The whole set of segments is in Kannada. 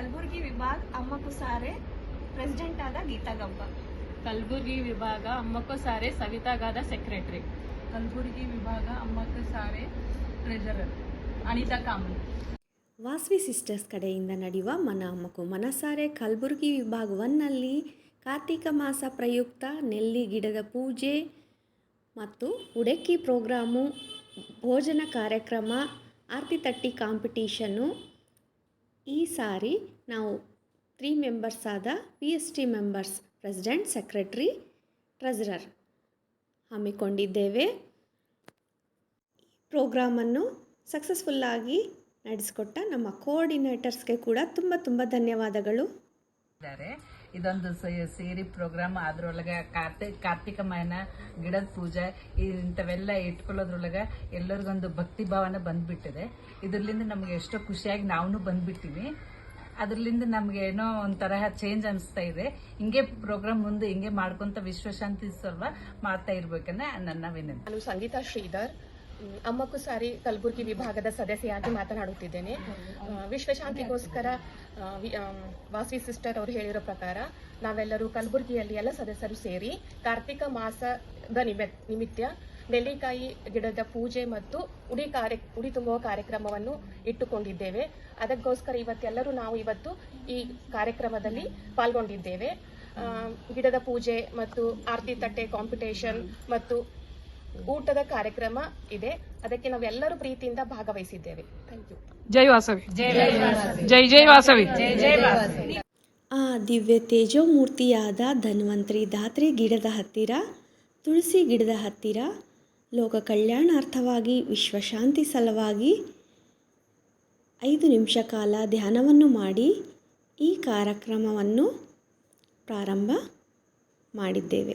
ಕಲಬುರಗಿ ವಿಭಾಗ ಅಮ್ಮಕ್ಕು ಸಾರೆ ಪ್ರೆಸಿಡೆಂಟ್ ಆದ ಗೀತಾ ಗಬ್ಬ ಕಲಬುರಗಿ ವಿಭಾಗ ಅಮ್ಮಕ್ಕು ಸಾರೆ ಸವಿತಾಗಾದ ಸೆಕ್ರೆಟರಿ ಕಲಬುರಗಿ ವಿಭಾಗ ಅಮ್ಮಕ್ಕು ಸಾರೆ treasurer Anita common. Vasavi sisters ಕಡೆಯಿಂದ ನಡೆಯುವ ಮನ ಅಮ್ಮಕ್ಕು ಮನಸಾರೆ ಕಲಬುರಗಿ ವಿಭಾಗ ಒನ್ನಲ್ಲಿ ಕಾರ್ತಿಕ ಮಾಸ ಪ್ರಯುಕ್ತ ನೆಲ್ಲಿ ಗಿಡದ ಪೂಜೆ ಮತ್ತು ಉಡಕ್ಕಿ ಪ್ರೋಗ್ರಾಮು ಭೋಜನ ಕಾರ್ಯಕ್ರಮ ಆರ್ತಿ ತಟ್ಟಿ ಕಾಂಪಿಟೀಷನ್ನು ಈ ಸಾರಿ ನಾವು ತ್ರೀ ಮೆಂಬರ್ಸ್ ಆದ P S T members president secretary treasurer ಹಮ್ಮಿಕೊಂಡಿದ್ದೇವೆ. ಪ್ರೋಗ್ರಾಮನ್ನು ಸಕ್ಸಸ್ಫುಲ್ಲಾಗಿ ನಡೆಸಿಕೊಟ್ಟ ನಮ್ಮ ಕೋಆರ್ಡಿನೇಟರ್ಸ್ಗೆ ಕೂಡ ತುಂಬ ತುಂಬ ಧನ್ಯವಾದಗಳು. ಇದೊಂದು ಸೇರಿ ಪ್ರೋಗ್ರಾಮ್ ಅದ್ರೊಳಗೆ ಕಾರ್ತಿಕ್ ಕಾರ್ತಿಕ ಮಾಯನ, ಗಿಡದ ಪೂಜೆ ಇಂಥವೆಲ್ಲ ಇಟ್ಕೊಳ್ಳೋದ್ರೊಳಗೆ ಎಲ್ಲರಿಗೊಂದು ಭಕ್ತಿ ಭಾವನೆ ಬಂದ್ಬಿಟ್ಟಿದೆ. ಇದರಿಂದ ನಮ್ಗೆ ಎಷ್ಟೋ ಖುಷಿಯಾಗಿ ನಾವು ಬಂದ್ಬಿಟ್ಟಿವಿ. ಅದ್ರಲ್ಲಿಂದ ನಮ್ಗೆ ಏನೋ ಒಂಥರ ಚೇಂಜ್ ಅನಿಸ್ತಾ ಇದೆ. ಹಿಂಗೆ ಪ್ರೋಗ್ರಾಮ್ ಮುಂದೆ ಹಿಂಗೆ ಮಾಡ್ಕೊಂತ ವಿಶ್ವಶಾಂತಿ ಸಲ್ವ ಮಾಡ್ತಾ ಇರ್ಬೇಕನ್ನ ನನ್ನ ವಿನಂತಿ. ನಾನು ಸಂಗೀತಾ ಶ್ರೀಧರ್. ಅಮ್ಮಕ್ಕು ಸಾರಿ ಕಲಬುರಗಿ ವಿಭಾಗದ ಸದಸ್ಯೆಯಾಗಿ ಮಾತನಾಡುತ್ತಿದ್ದೇನೆ. ವಿಶ್ವಶಾಂತಿಗೋಸ್ಕರ ವಾಸಿ ಸಿಸ್ಟರ್ ಅವರು ಹೇಳಿರೋ ಪ್ರಕಾರ ನಾವೆಲ್ಲರೂ ಕಲಬುರಗಿಯಲ್ಲಿ ಎಲ್ಲ ಸದಸ್ಯರು ಸೇರಿ ಕಾರ್ತಿಕ ಮಾಸದ ನಿಮಿ ನಿಮಿತ್ತ ನೆಲ್ಲಿಕಾಯಿ ಗಿಡದ ಪೂಜೆ ಮತ್ತು ಉಡಿ ಕಾರ್ಯ ಉಡಿ ತುಂಬುವ ಕಾರ್ಯಕ್ರಮವನ್ನು ಇಟ್ಟುಕೊಂಡಿದ್ದೇವೆ. ಅದಕ್ಕೋಸ್ಕರ ಇವತ್ತೆಲ್ಲರೂ ನಾವು ಇವತ್ತು ಈ ಕಾರ್ಯಕ್ರಮದಲ್ಲಿ ಪಾಲ್ಗೊಂಡಿದ್ದೇವೆ. ಗಿಡದ ಪೂಜೆ ಮತ್ತು ಆರತಿ ತಟ್ಟೆ ಕಾಂಪಿಟೇಷನ್ ಮತ್ತು ಊಟದ ಕಾರ್ಯಕ್ರಮ ಇದೆ. ಅದಕ್ಕೆ ನಾವೆಲ್ಲರೂ ಪ್ರೀತಿಯಿಂದ ಭಾಗವಹಿಸಿದ್ದೇವೆ. ಥ್ಯಾಂಕ್ ಯು ಜೈ ವಾಸವಿ. ಜೈ ಜೈ ವಾಸವಿ. ಆ ದಿವ್ಯ ತೇಜೋಮೂರ್ತಿಯಾದ ಧನ್ವಂತ್ರಿ ಧಾತ್ರಿ ಗಿಡದ ಹತ್ತಿರ ತುಳಸಿ ಗಿಡದ ಹತ್ತಿರ ಲೋಕ ಕಲ್ಯಾಣಾರ್ಥವಾಗಿ ವಿಶ್ವಶಾಂತಿ ಸಲುವಾಗಿ ಐದು ನಿಮಿಷ ಕಾಲ ಧ್ಯಾನವನ್ನು ಮಾಡಿ ಈ ಕಾರ್ಯಕ್ರಮವನ್ನು ಪ್ರಾರಂಭ ಮಾಡಿದ್ದೇವೆ.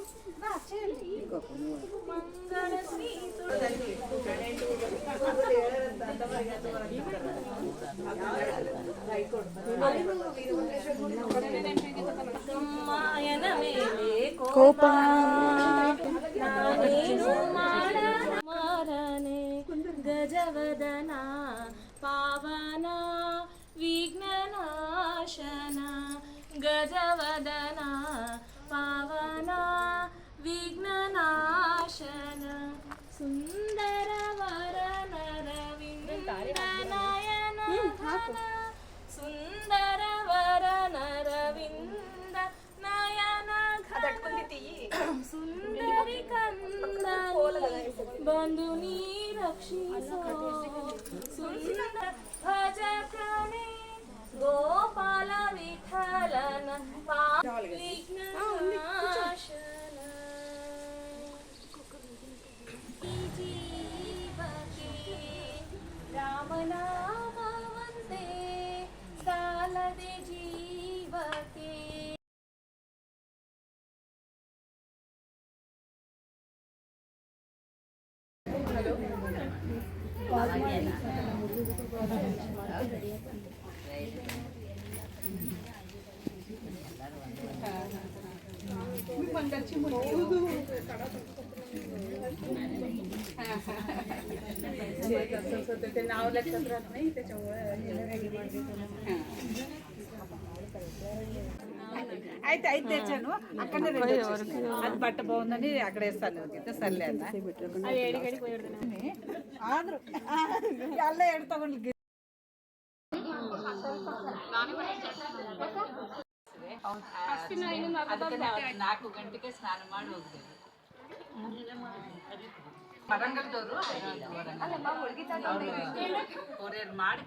కోపా గజవదనా పావనా విఘ్ననాశన గజ సుందర వర నరవిందనాయన సుందర వర నరవింద నయన సుందరి కంద బంధుని రక్షించ సుందర భజ అయితే అయితే తెచ్చాను అక్కడనే రెండు వచ్చేసినాయి. అది బట్ట బాగుందని అక్కడ వేస్తాను అయితే సర్లే అన్న ఆంధ్రు అల్ల ఎడు తಗೊಂಡು ನಾಲ್ಕು ಗಂಟೆಗೆ ಸ್ನಾನ ಮಾಡಿ ಹೋಗ್ತೇವೆ ಪರಂಗಲ್ದವರು ಕೊರಿಯರ್ ಮಾಡಿ